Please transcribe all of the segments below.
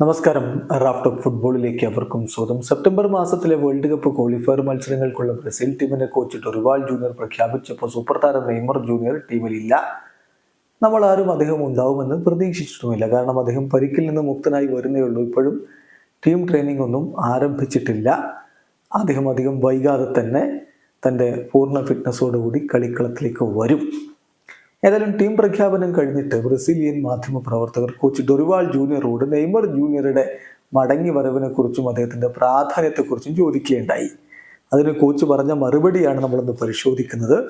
നമസ്കാരം. റാഫ്റ്റ് ഫുട്ബോളിലേക്ക് അവർക്കും സ്വാഗതം. സെപ്റ്റംബർ മാസത്തിലെ വേൾഡ് കപ്പ് ക്വാളിഫയർ മത്സരങ്ങൾക്കുള്ള ബ്രസീൽ ടീമിനെ കോച്ച് ടൊറിവാൾ ജൂനിയർ പ്രഖ്യാപിച്ചപ്പോൾ സൂപ്പർ താരം നെയ്മർ ജൂനിയർ ടീമിലില്ല. നമ്മൾ ആരും അദ്ദേഹം ഉണ്ടാവുമെന്ന് പ്രതീക്ഷിച്ചിട്ടുമില്ല. കാരണം അദ്ദേഹം പരിക്കിൽ നിന്ന് മുക്തനായി വരുന്നേ ഉള്ളൂ. ഇപ്പോഴും ടീം ട്രെയിനിങ് ഒന്നും ആരംഭിച്ചിട്ടില്ല. അദ്ദേഹം അധികം വൈകാതെ തന്നെ തന്റെ പൂർണ ഫിറ്റ്നസ്സോടുകൂടി കളിക്കളത്തിലേക്ക് വരും. ഏതായാലും ടീം പ്രഖ്യാപനം കഴിഞ്ഞിട്ട് ബ്രസീലിയൻ മാധ്യമപ്രവർത്തകർ കോച്ച് ഡൊറിവാൾ ജൂനിയറോട് നെയ്മർ ജൂനിയറുടെ മടങ്ങി വരവിനെ കുറിച്ചും അദ്ദേഹത്തിന്റെ പ്രാധാന്യത്തെക്കുറിച്ചും ചോദിക്കുകയുണ്ടായി. അതിന് കോച്ച് പറഞ്ഞ മറുപടിയാണ് നമ്മളിന്ന് പരിശോധിക്കുന്നത്.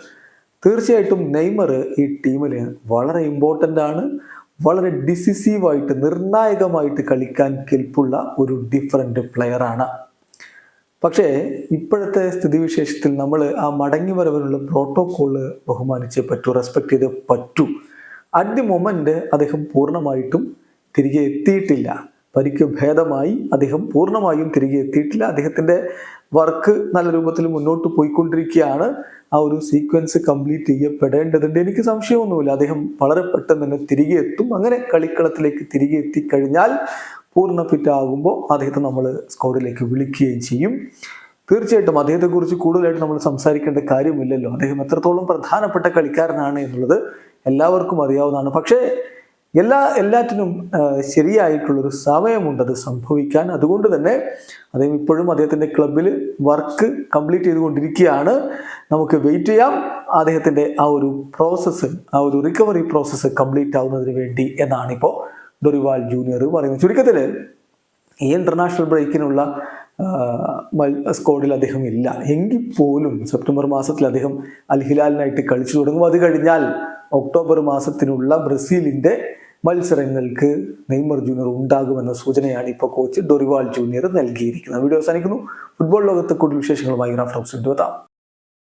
തീർച്ചയായിട്ടും നെയ്മർ ഈ ടീമിൽ വളരെ ഇമ്പോർട്ടന്റ് ആണ്. വളരെ ഡിസിസീവായിട്ട് നിർണായകമായിട്ട് കളിക്കാൻ കെൽപ്പുള്ള ഒരു ഡിഫറന്റ് പ്ലെയറാണ് പക്ഷേ ഇപ്പോഴത്തെ സ്ഥിതിവിശേഷത്തിൽ നമ്മൾ ആ മടങ്ങി വരവിനുള്ള പ്രോട്ടോക്കോൾ ബഹുമാനിച്ചേ പറ്റൂ റെസ്പെക്ട് ചെയ്തേ പറ്റൂ. അറ്റ് ദി മൊമെന്റ് അദ്ദേഹം പൂർണമായിട്ടും തിരികെ എത്തിയിട്ടില്ല. പരിക്ക് ഭേദമായി അദ്ദേഹം പൂർണമായും തിരികെ എത്തിയിട്ടില്ല. അദ്ദേഹത്തിന്റെ വർക്ക് നല്ല രൂപത്തിൽ മുന്നോട്ട് പോയിക്കൊണ്ടിരിക്കുകയാണ്. ആ ഒരു സീക്വൻസ് കംപ്ലീറ്റ് ചെയ്യപ്പെടേണ്ടതുണ്ട്. എനിക്ക് സംശയമൊന്നുമില്ല. അദ്ദേഹം വളരെ പെട്ടെന്ന് തന്നെ തിരികെ എത്തും. അങ്ങനെ കളിക്കളത്തിലേക്ക് തിരികെ എത്തിക്കഴിഞ്ഞാൽ പൂർണ ഫിറ്റ് ആകുമ്പോൾ അദ്ദേഹത്തെ നമ്മൾ സ്കോഡിലേക്ക് വിളിക്കുകയും ചെയ്യും. തീർച്ചയായിട്ടും അദ്ദേഹത്തെക്കുറിച്ച് കൂടുതലായിട്ട് നമ്മൾ സംസാരിക്കേണ്ട കാര്യമില്ലല്ലോ. അദ്ദേഹം എത്രത്തോളം പ്രധാനപ്പെട്ട കളിക്കാരനാണ് എന്നുള്ളത് എല്ലാവർക്കും അറിയാവുന്നതാണ്. പക്ഷേ എല്ലാ എല്ലാറ്റിനും ശരിയായിട്ടുള്ളൊരു സമയമുണ്ട് അത് സംഭവിക്കാൻ. അതുകൊണ്ട് തന്നെ അദ്ദേഹം ഇപ്പോഴും അദ്ദേഹത്തിന്റെ ക്ലബിൽ വർക്ക് കംപ്ലീറ്റ് ചെയ്തുകൊണ്ടിരിക്കുകയാണ്. നമുക്ക് വെയിറ്റ് ചെയ്യാം. അദ്ദേഹത്തിന്റെ ആ ഒരു പ്രോസസ്സ് ആ ഒരു റിക്കവറി പ്രോസസ്സ് കംപ്ലീറ്റ് ആവുന്നതിന് വേണ്ടി എന്നാണ് ഇപ്പോൾ ഡൊറിവാൾ ജൂനിയർ പറയുന്നു ചുരുക്കത്തിൽ ഈ ഇന്റർനാഷണൽ ബ്രേക്കിനുള്ള സ്കോഡിൽ അദ്ദേഹം ഇല്ല. എങ്കിൽ പോലും സെപ്റ്റംബർ മാസത്തിൽ അദ്ദേഹം അൽ ഹിലാലിനായിട്ട് കളിച്ചു തുടങ്ങും. അത് കഴിഞ്ഞാൽ ഒക്ടോബർ മാസത്തിനുള്ള ബ്രസീലിന്റെ മത്സരങ്ങൾക്ക് നെയ്മർ ജൂനിയർ ഉണ്ടാകുമെന്ന സൂചനയാണ് ഇപ്പോൾ കോച്ച് ഡൊറിവാൾ ജൂനിയർ നൽകിയിരിക്കുന്നത്. വീഡിയോ അവസാനിക്കുന്നു. ഫുട്ബോൾ ലോകത്തെ കൂടുതൽ വിശേഷങ്ങളുമായി റാഫ്റ്റോക്സ് എത്താം.